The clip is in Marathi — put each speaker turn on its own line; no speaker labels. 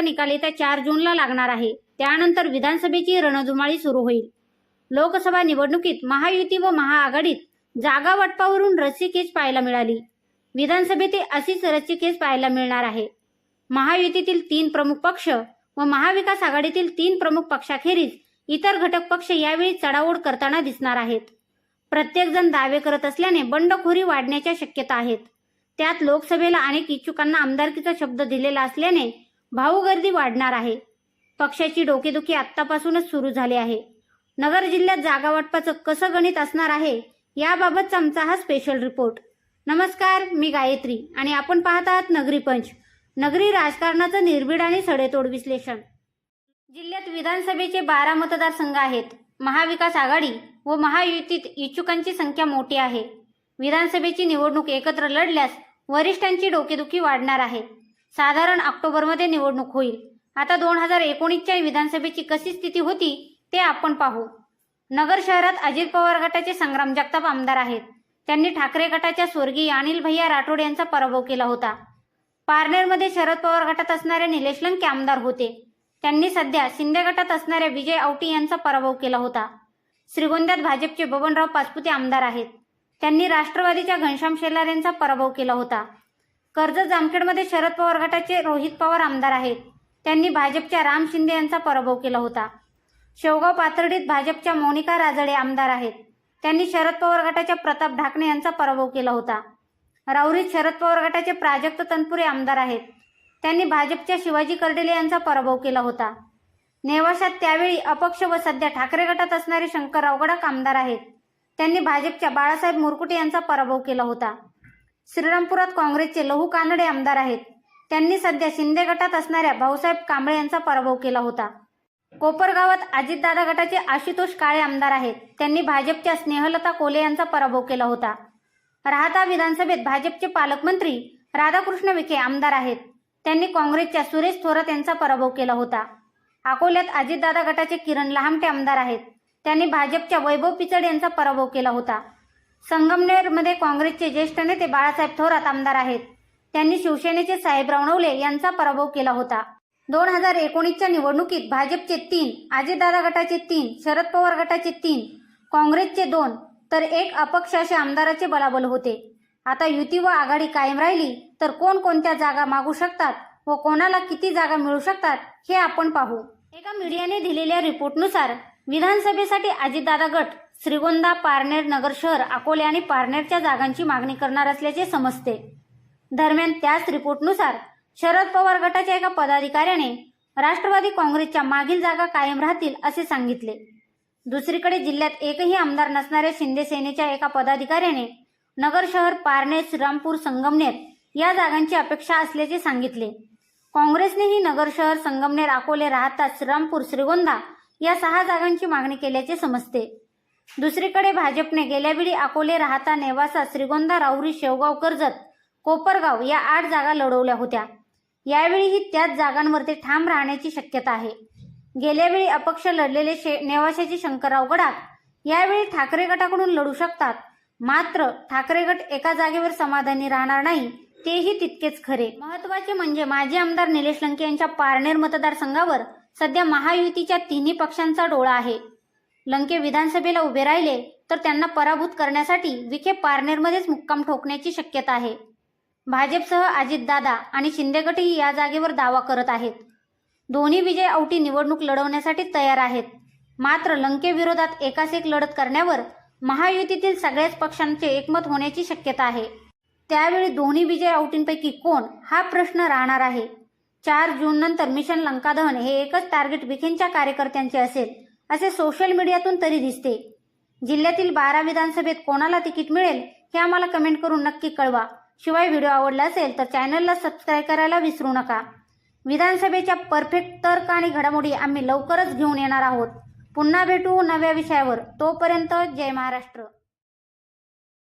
निकाल येत्या चार जूनला लागणार आहे. त्यानंतर विधानसभेची रणधुमाळी सुरू होईल. लोकसभा निवडणुकीत महायुती व महाआघाडीत जागा वाटपावरून रस्सीखेच पाहायला मिळाली. विधानसभेत अशीच रस्सीखेच पाहायला मिळणार आहे. महायुतीतील तीन प्रमुख पक्ष व महाविकास आघाडीतील तीन प्रमुख पक्षाखेरीज इतर घटक पक्ष यावेळी चढाओढ करताना दिसणार आहेत. प्रत्येकजण दावे करत असल्याने बंडखोरी वाढण्याच्या शक्यता आहेत. त्यात लोकसभेला अनेक इच्छुकांना आमदारकीचा शब्द दिलेला असल्याने भाऊगर्दी वाढणार आहे. पक्षाची डोकेदुखी आत्तापासूनच सुरू झाली आहे. नगर जिल्ह्यात जागा वाटपाचं कसं गणित असणार आहे याबाबतचा आमचा हा स्पेशल रिपोर्ट नमस्कार मी गायत्री आणि आपण पाहत आहात नगरी पंच. नगरी राजकारणाचं निर्भीड आणि सडेतोड विश्लेषण. जिल्ह्यात विधानसभेचे बारा मतदारसंघ आहेत. महाविकास आघाडी व महायुतीत इच्छुकांची संख्या मोठी आहे. विधानसभेची निवडणूक एकत्र लढल्यास वरिष्ठांची डोकेदुखी वाढणार आहे. साधारण ऑक्टोबरमध्ये निवडणूक होईल. आता दोन हजार एकोणीसच्या विधानसभेची कशी स्थिती होती ते आपण पाहू. नगर शहरात अजित पवार गटाचे संग्राम जगताप आमदार आहेत. त्यांनी ठाकरे गटाच्या स्वर्गीय अनिल भैया राठोड यांचा पराभव केला होता. पारनेरमध्ये शरद पवार गटात असणारे निलेश लंके आमदार होते. त्यांनी सध्या शिंदे गटात असणाऱ्या विजय आवटी यांचा पराभव केला होता. श्रीगोंद्यात भाजपचे बबनराव पाचपुते आमदार आहेत. त्यांनी राष्ट्रवादीच्या घनश्याम शेलार यांचा पराभव केला होता. कर्जत जामखेडमध्ये शरद पवार गटाचे रोहित पवार आमदार आहेत. त्यांनी भाजपच्या राम शिंदे यांचा पराभव केला होता. शेवगाव पाथर्डीत भाजपच्या मोनिका राजळे आमदार आहेत. त्यांनी शरद पवार गटाच्या प्रताप ढाकणे यांचा पराभव केला होता. राऊरीत शरद पवार गटाचे प्राजक्त तनपुरे आमदार आहेत. त्यांनी भाजपच्या शिवाजी कर्डिले यांचा पराभव केला होता. नेवाशात त्यावेळी अपक्ष व सध्या ठाकरे गटात असणारे शंकरराव गडाख आमदार आहेत. त्यांनी भाजपच्या बाळासाहेब मुरकुटे यांचा पराभव केला होता. श्रीरामपुरात काँग्रेसचे लहू कानडे आमदार आहेत. त्यांनी सध्या शिंदे गटात असणाऱ्या भाऊसाहेब कांबळे यांचा पराभव केला होता. कोपरगावात अजितदादा गटाचे आशुतोष काळे आमदार आहेत. त्यांनी भाजपच्या स्नेहलता कोले यांचा पराभव केला होता. राहता विधानसभेत भाजपचे पालकमंत्री राधाकृष्ण विखे आमदार आहेत. त्यांनी काँग्रेसच्या सुरेश थोरात यांचा पराभव केला होता. अकोल्यात अजितदादा गटाचे किरण लहामटे आमदार आहेत. त्यांनी भाजपच्या वैभव पिचड यांचा पराभव केला होता. संगमनेरमध्ये काँग्रेसचे ज्येष्ठ नेते बाळासाहेब थोरात आमदार आहेत. त्यांनी शिवसेनेचे साहेबराव नवले यांचा पराभव केला होता. दोन हजार एकोणीसच्या निवडणुकीत भाजपचे तीन अजितदादा गटाचे तीन शरद पवार गटाचे तीन काँग्रेसचे दोन तर एक अपक्ष असे आमदाराचे बलाबल होते. आता युती व आघाडी कायम राहिली तर कोण कोणत्या जागा मागू शकतात व कोणाला किती जागा मिळू शकतात हे आपण पाहू. एका मीडियाने दिलेल्या रिपोर्टनुसार विधानसभेसाठी अजितदादा गट श्रीगोंदा पारनेर नगर शहर अकोले आणि पारनेरच्या जागांची मागणी करणार असल्याचे समजते. दरम्यान त्याच रिपोर्टनुसार शरद पवार गटाच्या एका पदाधिकाऱ्याने राष्ट्रवादी काँग्रेसच्या मागील जागा कायम राहतील असे सांगितले. दुसरीकडे जिल्ह्यात एकही आमदार नसणाऱ्या शिंदे सेनेच्या एका पदाधिकाऱ्याने नगर शहर पारनेर श्रीरामपूर संगमनेर या जागांची अपेक्षा असल्याचे सांगितले. काँग्रेसनेही नगर शहर संगमनेर अकोले राहता श्रीरामपूर श्रीगोंदा या सहा जागांची मागणी केल्याचे समजते. दुसरीकडे भाजपने गेल्यावेळी अकोले राहता नेवासा श्रीगोंदा राहुरी शेवगाव कर्जत कोपरगाव या आठ जागा लढवल्या होत्या. यावेळीही त्याच जागांवरती ठाम राहण्याची शक्यता आहे. गेल्यावेळी अपक्ष लढलेले शे नेवाशाचे शंकरराव गडाख यावेळी ठाकरे गटाकडून लढू शकतात. मात्र ठाकरे गट एका जागेवर समाधानी राहणार नाही तेही तितकेच खरे. महत्त्वाचे म्हणजे माजी आमदार निलेश लंके यांच्या पारनेर मतदारसंघावर सध्या महायुतीच्या तिन्ही पक्षांचा डोळा आहे. लंके विधानसभेला उभे राहिले तर त्यांना पराभूत करण्यासाठी विखे पारनेरमध्येच मुक्काम ठोकण्याची शक्यता आहे. भाजपसह अजितदादा आणि शिंदे गटही या जागेवर दावा करत आहेत. दोन्ही विजय औटी निवडणूक लढवण्यासाठी तयार आहेत. मात्र लंकेविरोधात एकास एक लढत करण्यावर महायुतीतील सगळ्याच पक्षांचे एकमत होण्याची शक्यता आहे. त्यावेळी दोन्ही विजय औटींपैकी कोण हा प्रश्न राहणार आहे? चार जून नंतर मिशन लंकादहन हे एकच टार्गेट विखेंच्या कार्यकर्त्यांचे असेल. असे सोशल मीडियातून तरी दिसते. जिल्ह्यातील बारा विधानसभेत कोणाला तिकीट मिळेल हे आम्हाला कमेंट करून नक्की कळवा. शिवाय व्हिडिओ आवडला असेल तर चॅनलला सबस्क्राईब करायला विसरू नका. विधानसभेच्या परफेक्ट तर्क आणि घडामोडी आम्ही लवकरच घेऊन येणार आहोत. पुन्हा भेटू नव्या विषयावर. तोपर्यंत जय महाराष्ट्र.